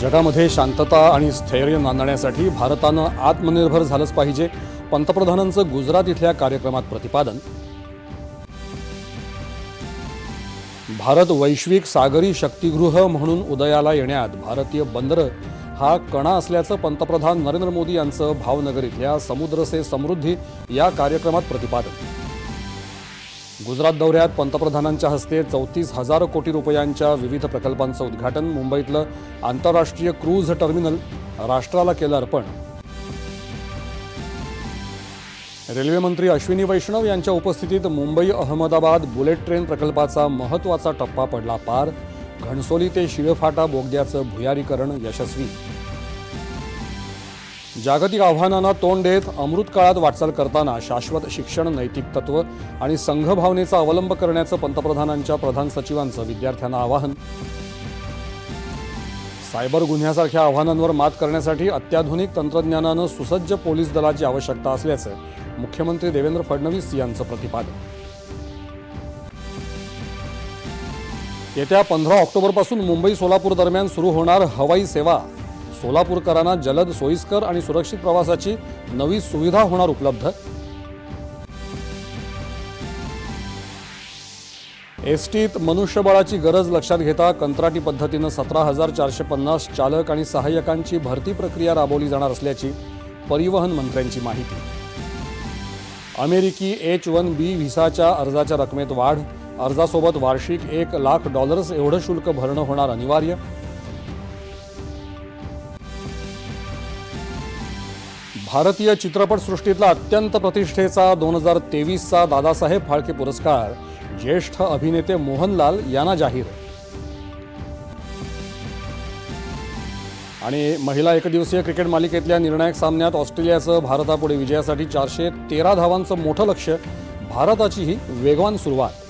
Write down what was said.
जगामध्ये शांतता आणि स्थैर्य नांदण्यासाठी भारतानं आत्मनिर्भर झालंच पाहिजे. पंतप्रधानांचं गुजरात इथल्या कार्यक्रमात प्रतिपादन. भारत वैश्विक सागरी शक्तिगृह म्हणून उदयाला येण्यात भारतीय बंदरं हा कणा असल्याचं पंतप्रधान नरेंद्र मोदी यांचं भावनगर इथल्या समुद्र से समृद्धी या कार्यक्रमात प्रतिपादन. गुजरात दौऱ्यात पंतप्रधानांच्या हस्ते चौतीस हजार कोटी रुपयांच्या विविध प्रकल्पांचं उद्घाटन मुंबईतलं आंतरराष्ट्रीय क्रूझ टर्मिनल राष्ट्राला केलं अर्पण. रेल्वेमंत्री अश्विनी वैष्णव यांच्या उपस्थितीत मुंबई अहमदाबाद बुलेट ट्रेन प्रकल्पाचा महत्त्वाचा टप्पा पडला पार. घणसोली ते शिळफाटा बोगद्याचं भुयारीकरण यशस्वी जागतिक आव्हानांना तोंड देत अमृत काळात वाटचाल करताना शाश्वत शिक्षण नैतिक तत्व आणि संघभावनेचा अवलंब करण्याचं पंतप्रधानांच्या प्रधान सचिवांचं विद्यार्थ्यांना आवाहन. सायबर गुन्ह्यासारख्या आव्हानांवर मात करण्यासाठी अत्याधुनिक तंत्रज्ञानानं सुसज्ज पोलीस दलाची आवश्यकता असल्याचं मुख्यमंत्री देवेंद्र फडणवीस यांचं प्रतिपादन. येत्या पंधरा ऑक्टोबरपासून मुंबई सोलापूर दरम्यान सुरू होणार हवाई सेवा. सोलापूरकरांना जलद सोयीस्कर आणि सुरक्षित प्रवासाची नवी सुविधा होणार उपलब्ध. एसटीत मनुष्यबळाची गरज लक्षात घेता कंत्राटी पद्धतीनं सतरा हजार चारशे पन्नास चालक आणि सहाय्यकांची भरती प्रक्रिया राबवली जाणार असल्याची परिवहन मंत्र्यांची माहिती. अमेरिकी एच वन बी व्हिसाच्या अर्जाच्या रकमेत वाढ अर्जासोबत वार्षिक एक लाख डॉलर्स एवढं शुल्क भरणं होणार अनिवार्य. भारतीय चित्रपटसृष्टीतला अत्यंत प्रतिष्ठेचा दोन हजार तेवीसचा दादासाहेब फाळके पुरस्कार. ज्येष्ठ अभिनेते मोहनलाल यांना जाहीर. आणि महिला एकदिवसीय क्रिकेट मालिकेतल्या निर्णायक सामन्यात ऑस्ट्रेलियाचं भारतापुढे विजयासाठी चारशे तेरा धावांचं मोठं लक्ष भारताची ही वेगवान सुरुवात.